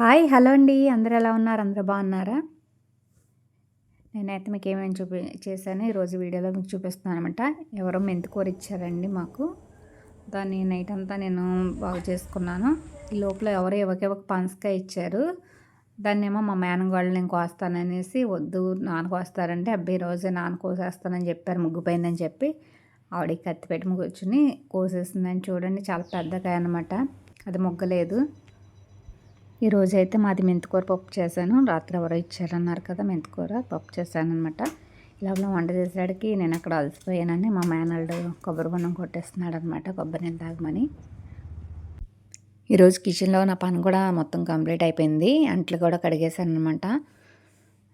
Hi hello అండి. అందరు ఎలా ఉన్నారు? అందరూ బాగున్నారా? నేనైతే మీకు ఏమేమి చూపి చేశాను. ఈరోజు వీడియోలో మీకు చూపిస్తున్నాను అనమాట ఎవరో మెంతికూర ఇచ్చారండి మాకు. దాన్ని నైట్ అంతా నేను బాగు చేసుకున్నాను. ఈ లోపల ఎవరో ఎవరికి ఒక పనసకాయ ఇచ్చారు. దాన్ని ఏమో మా మేనగాళ్ళు నేను కోస్తాననేసి వద్దు నాన్న కోస్తారంటే అబ్బాయి రోజే నాన్న కోసేస్తానని చెప్పారు. ముగ్గుపోయిందని చెప్పి ఆవిడకి కత్తిపెట్టి కూర్చుని కోసేసిందని చూడండి. చాలా పెద్దకాయ అనమాట అది మొగ్గలేదు. ఈరోజు అయితే మాది మెంతికూర పప్పు చేశాను. రాత్రి ఎవరో ఇచ్చారన్నారు కదా మెంతికూర పప్పు చేశాను అనమాట ఇలా వంట చేసేసరికి నేను అక్కడ అలసిపోయానని మా మేనల్డ్ కొబ్బరి బొన్నం కొట్టేస్తున్నాడు అనమాట కొబ్బరి నీళ్ళు తాగమని. ఈరోజు కిచెన్లో నా పని కూడా మొత్తం కంప్లీట్ అయిపోయింది. అంట్లు కూడా కడిగేశాను అనమాట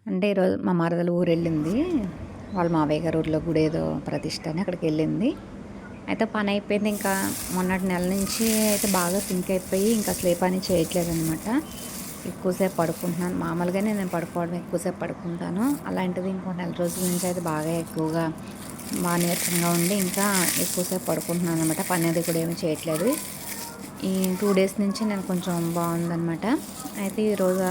అంటే ఈరోజు మా మరదలు ఊరు వెళ్ళింది వాళ్ళ మావయ్య గారు ఊరిలో గుడి ఏదో ప్రతిష్ట అని అక్కడికి వెళ్ళింది. అయితే పని అయిపోయింది ఇంకా మొన్నటి నెల నుంచి అయితే బాగా సింక్ అయిపోయి ఇంకా స్లీప్ అని చేయట్లేదు అనమాట ఎక్కువసేపు పడుకుంటున్నాను. మామూలుగానే నేను పడుకోవడం ఎక్కువసేపు పడుకుంటాను. అలాంటిది ఇంకో నెల రోజుల నుంచి అయితే బాగా ఎక్కువగా బాగా నీరసంగా ఉండి ఇంకా ఎక్కువసేపు పడుకుంటున్నాను అనమాట పని అది కూడా ఏమీ చేయట్లేదు. ఈ టూ డేస్ నుంచి నేను కొంచెం బాగుందనమాట అయితే ఈరోజు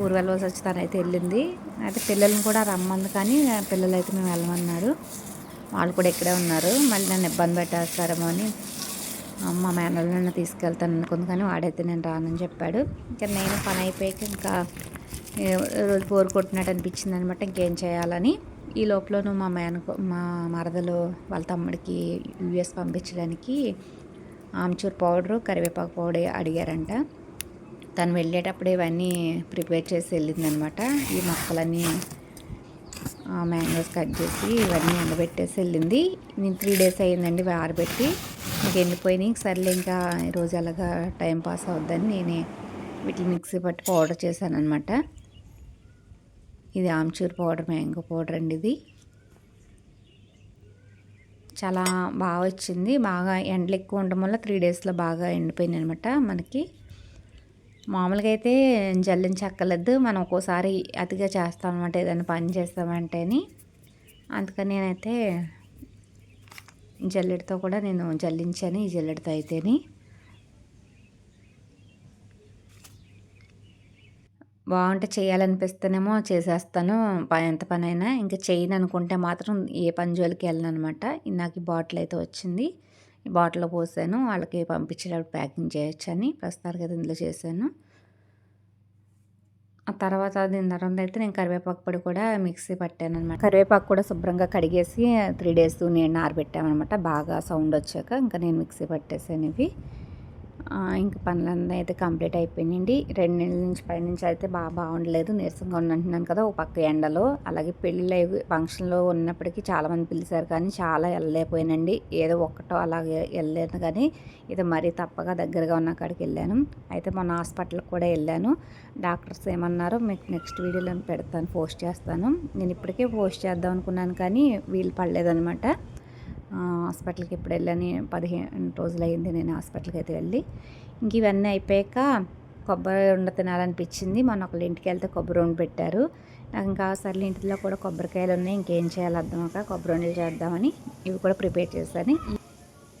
ఊరు వెళ్ళవలసి వచ్చి తనైతే వెళ్ళింది. అయితే పిల్లల్ని కూడా రమ్మంది కానీ పిల్లలు అయితే మేము వెళ్ళమన్నారు వాళ్ళు కూడా ఇక్కడే ఉన్నారు. మళ్ళీ నన్ను ఇబ్బంది పెట్టేస్తారేమో అని అమ్మ మేనల్ నన్ను తీసుకెళ్తాను అనుకుంది కానీ వాడైతే నేను రానని చెప్పాడు. ఇంకా నేను పని అయిపోయాక ఇంకా రోజు బోర్ కొట్టినట్టు అనిపించింది అనమాట ఇంకేం చేయాలని. ఈ లోపలను మా మేనకు మా మరదలు వాళ్ళ తమ్ముడికి యూఎస్ పంపించడానికి ఆమ్చూర్ పౌడరు కరివేపాకు పౌడర్ అడిగారంట. తను వెళ్ళేటప్పుడు ఇవన్నీ ప్రిపేర్ చేసి వెళ్ళిందనమాట ఈ మొక్కలన్నీ మ్యాంగోస్ కట్ చేసి ఇవన్నీ ఎండబెట్టేసి వెళ్ళింది. నేను త్రీ డేస్ అయ్యిందండి ఆరబెట్టి ఇంకా ఎండిపోయినాయి. సర్లే ఇంకా ఈరోజు అలాగా టైం పాస్ అవుద్దని నేనే వీటిని మిక్సీ పట్టి పౌడర్ చేశాను అనమాట ఇది ఆమ్చూర్ పౌడర్ మ్యాంగో పౌడర్ అండి ఇది. చాలా బాగా వచ్చింది. బాగా ఎండలు ఎక్కువ ఉండడం వల్ల త్రీ డేస్లో బాగా ఎండిపోయింది అనమాట మనకి. మామూలుగా అయితే జల్లించక్కర్లేదు. మనం ఒక్కోసారి అతిగా చేస్తాం అనమాట ఏదైనా పని చేస్తామంటేని. అందుకని నేనైతే జల్లెడతో కూడా నేను జల్లించాను ఈ జల్లెడతో అయితేని. బాగుంటే చేయాలనిపిస్తేనేమో చేసేస్తాను. ఎంత పని అయినా ఇంకా చేయను అనుకుంటే మాత్రం ఏ పని జోలికి వెళ్ళను అనమాట నాకు ఈ బాటిల్ అయితే వచ్చింది. బాటిల్లో పోసాను. వాళ్ళకి పంపించేటప్పుడు ప్యాకింగ్ చేయొచ్చని ప్రస్తుతానికి అయితే ఇందులో చేశాను. ఆ తర్వాత దీని తర్వాత అయితే నేను కరివేపాకు పొడి కూడా మిక్సీ పట్టాను అనమాట కరివేపాకు కూడా శుభ్రంగా కడిగేసి త్రీ డేస్ నేను నారబెట్టామన్నమాట బాగా సౌండ్ వచ్చాక ఇంకా నేను మిక్సీ పట్టేసాను ఇవి. ఇంక పనులన్నీ అయితే కంప్లీట్ అయిపోయినాయండి. రెండు నెలల నుంచి పై నుంచి అయితే బాగా బాగుండలేదు. నీరసంగా ఉన్నట్టున్నాను కదా ఒక పక్క ఎండలో. అలాగే పెళ్ళిళ్ళు ఫంక్షన్లో ఉన్నప్పటికీ చాలామంది పిలిచారు కానీ చాలా వెళ్ళలేకపోయానండి. ఏదో ఒక్కటో అలాగే వెళ్ళలేదు కానీ ఇది మరీ తప్పగా దగ్గరగా ఉన్న కాడికి వెళ్ళాను. అయితే మొన్న హాస్పిటల్కి కూడా వెళ్ళాను. డాక్టర్స్ ఏమన్నారో మీకు నెక్స్ట్ వీడియోలో పెడతాను పోస్ట్ చేస్తాను. నేను ఇప్పటికే పోస్ట్ చేద్దాం అనుకున్నాను కానీ వీలు పడలేదనమాట హాస్పిటల్కి ఇప్పుడు వెళ్ళని పదిహేను రోజులు అయింది నేను హాస్పిటల్కి అయితే వెళ్ళి. ఇంక ఇవన్నీ అయిపోయాక కొబ్బరి ఉండ తినాలనిపించింది. మొన్న ఒకళ్ళ ఇంటికి వెళ్తే కొబ్బరి ఉండి పెట్టారు. నాకు ఇంకా సర్లు ఇంటిలో కూడా కొబ్బరికాయలు ఉన్నాయి ఇంకేం చేయాలి అర్థమక కొబ్బరి ఉండలు చేద్దామని ఇవి కూడా ప్రిపేర్ చేశాను.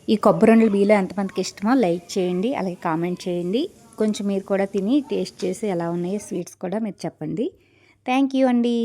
ఈ కొబ్బరి ఉండలు మీలో ఎంతమందికి ఇష్టమో లైక్ చేయండి అలాగే కామెంట్ చేయండి. కొంచెం మీరు కూడా తిని టేస్ట్ చేసి ఎలా ఉన్నాయో స్వీట్స్ కూడా మీరు చెప్పండి. థ్యాంక్ యూ అండి.